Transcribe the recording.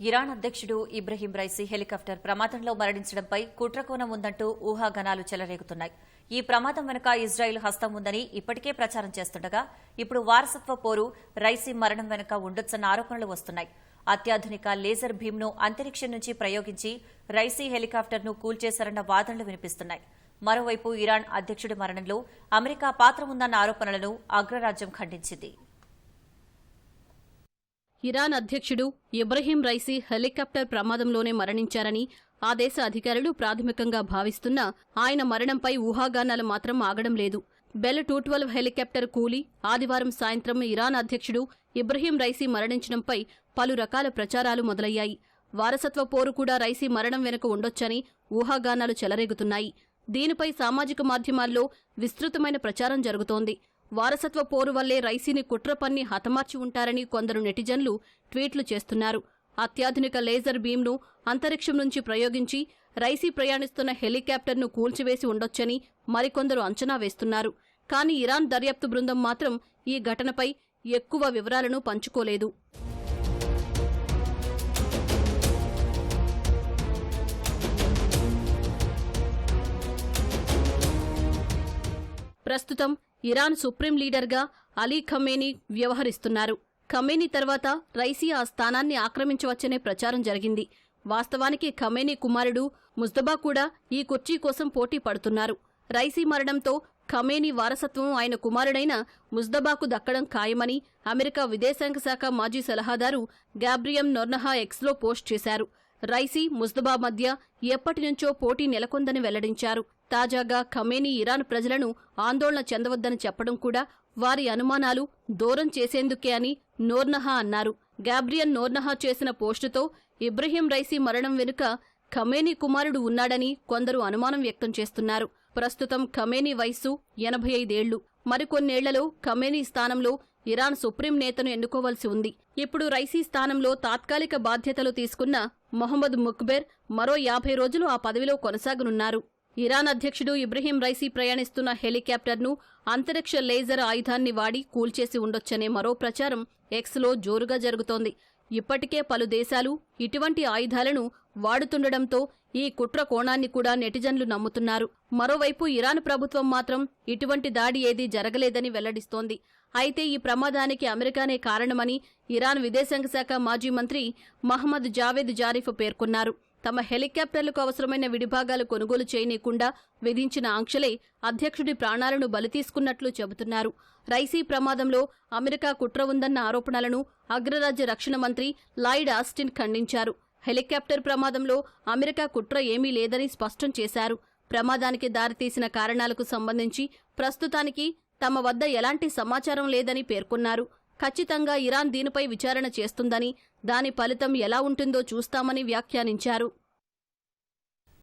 Iran అధ్యక్షుడు Ebrahim Raisi helicopter ప్రమాదంలో మరణించడంపై కుట్రకోణం ఉందంటూ ఊహాగానాలు చెలరేగుతున్నాయి. ఈ ప్రమాదం వెనుక ఇజ్రాయిల్ హస్తం ఉందని ఇప్పటికే ప్రచారం చేస్తుండగా ఇప్పుడు వారసత్వ పోరు రైసీ మరణం వెనుక ఉండొచ్చన్న ఆరోపణలు వస్తున్నాయి. అత్యాధునిక లేజర్ భీమ్ను అంతరిక్షం నుంచి ప్రయోగించి రైసీ హెలికాప్టర్ను కూల్చేశారన్న వాదనలు వినిపిస్తున్నాయి. మరోవైపు ఇరాన్ అధ్యక్షుడి మరణంలో అమెరికా పాత్ర ఉందన్న ఆరోపణలను అగ్రరాజ్యం ఖండించింది. ఇరాన్ అధ్యక్షుడు ఇబ్రహీం రైసీ హెలికాప్టర్ ప్రమాదంలోనే మరణించారని ఆ దేశ అధికారులు ప్రాథమికంగా భావిస్తున్నా ఆయన మరణంపై ఊహాగానాలు మాత్రం ఆగడం లేదు. బెల్ టూ ట్వెల్వ్ హెలికాప్టర్ కూలి ఆదివారం సాయంత్రం ఇరాన్ అధ్యక్షుడు ఇబ్రహీం రైసీ మరణించడంపై పలు రకాల ప్రచారాలు మొదలయ్యాయి. వారసత్వ పోరు కూడా రైసీ మరణం వెనుక ఉండొచ్చని ఊహాగానాలు చెలరేగుతున్నాయి. దీనిపై సామాజిక మాధ్యమాల్లో విస్తృతమైన ప్రచారం జరుగుతోంది. వారసత్వ పోరు వల్లే రైసీని కుట్రపన్ని హతమార్చి ఉంటారని కొందరు నెటిజన్లు ట్వీట్లు చేస్తున్నారు. అత్యాధునిక లేజర్ బీమ్ను అంతరిక్షం నుంచి ప్రయోగించి రైసీ ప్రయాణిస్తున్న హెలికాప్టర్ను కూల్చివేసి ఉండొచ్చని మరికొందరు అంచనా వేస్తున్నారు. కానీ ఇరాన్ దర్యాప్తు బృందం మాత్రం ఈ ఘటనపై ఎక్కువ వివరాలను పంచుకోలేదు. ప్రస్తుతం ఇరాన్ సుప్రీం లీడర్గా అలీ ఖమేనీ వ్యవహరిస్తున్నారు. ఖమేనీ తర్వాత రైసీ ఆ స్థానాన్ని ఆక్రమించవచ్చనే ప్రచారం జరిగింది. వాస్తవానికి ఖమేనీ కుమారుడు ముజ్దబా కూడా ఈ కుర్చీ కోసం పోటీ పడుతున్నారు. రైసీ మరణంతో ఖమేనీ వారసత్వం ఆయన కుమారుడైన ముజ్దబాకు దక్కడం ఖాయమని అమెరికా విదేశాంగ శాఖ మాజీ సలహాదారు గాబ్రియం నొర్నహా ఎక్స్లో పోస్ట్ చేశారు. రైసీ ముజ్దబా మధ్య ఎప్పటినుంచో పోటీ నెలకొందని వెల్లడించారు. తాజాగా ఖమేనీ ఇరాన్ ప్రజలను ఆందోళన చెందవద్దని చెప్పడం కూడా వారి అనుమానాలు దూరం చేసేందుకే అని నోర్నహా అన్నారు. గాబ్రియన్ నోర్నహా చేసిన పోస్టుతో ఇబ్రహీం రైసీ మరణం వెనుక ఖమేనీ కుమారుడు ఉన్నాడని కొందరు అనుమానం వ్యక్తం చేస్తున్నారు. ప్రస్తుతం ఖమేనీ వయస్సు ఎనభై ఐదేళ్ళు. మరికొన్నేళ్ళలో ఖమేనీ స్థానంలో ఇరాన్ సుప్రీం నేతను ఎన్నుకోవలసి ఉంది. ఇప్పుడు రైసీ స్థానంలో తాత్కాలిక బాధ్యతలు తీసుకున్న మొహమ్మద్ ముక్బెర్ మరో యాభై రోజులు ఆ పదవిలో కొనసాగనున్నారు. ఇరాన్ అధ్యక్షుడు ఇబ్రహీం రైసీ ప్రయాణిస్తున్న హెలికాప్టర్ను అంతరిక్ష లేజర్ ఆయుధాన్ని వాడి కూల్చేసి ఉండొచ్చనే మరో ప్రచారం ఎక్స్లో జోరుగా జరుగుతోంది. ఇప్పటికే పలు దేశాలు ఇటువంటి ఆయుధాలను వాడుతుండటంతో ఈ కుట్ర కోణాన్ని కూడా నెటిజన్లు నమ్ముతున్నారు. మరోవైపు ఇరాన్ ప్రభుత్వం మాత్రం ఇటువంటి దాడి ఏదీ జరగలేదని వెల్లడిస్తోంది. అయితే ఈ ప్రమాదానికి అమెరికానే కారణమని ఇరాన్ విదేశాంగ శాఖ మాజీ మంత్రి మహమ్మద్ జావేద్ జారిఫ్ పేర్కొన్నారు. తమ హెలికాప్టర్లకు అవసరమైన విడిభాగాలు కొనుగోలు చేయనీయకుండా విధించిన ఆంక్షలే అధ్యక్షుడి ప్రాణాలను బలితీసుకున్నట్లు చెబుతున్నారు. రైసీ ప్రమాదంలో అమెరికా కుట్ర ఉందన్న ఆరోపణలను అగ్రరాజ్య రక్షణ మంత్రి లాయిడ్ ఆస్టిన్ ఖండించారు. హెలికాప్టర్ ప్రమాదంలో అమెరికా కుట్ర ఏమీ లేదని స్పష్టం చేశారు. ప్రమాదానికి దారితీసిన కారణాలకు సంబంధించి ప్రస్తుతానికి తమ వద్ద ఎలాంటి సమాచారం లేదని పేర్కొన్నారు. ఖచ్చితంగా ఇరాన్ దీనిపై విచారణ చేస్తుందని దాని ఫలితం ఎలా ఉంటుందో చూస్తామని వ్యాఖ్యానించారు.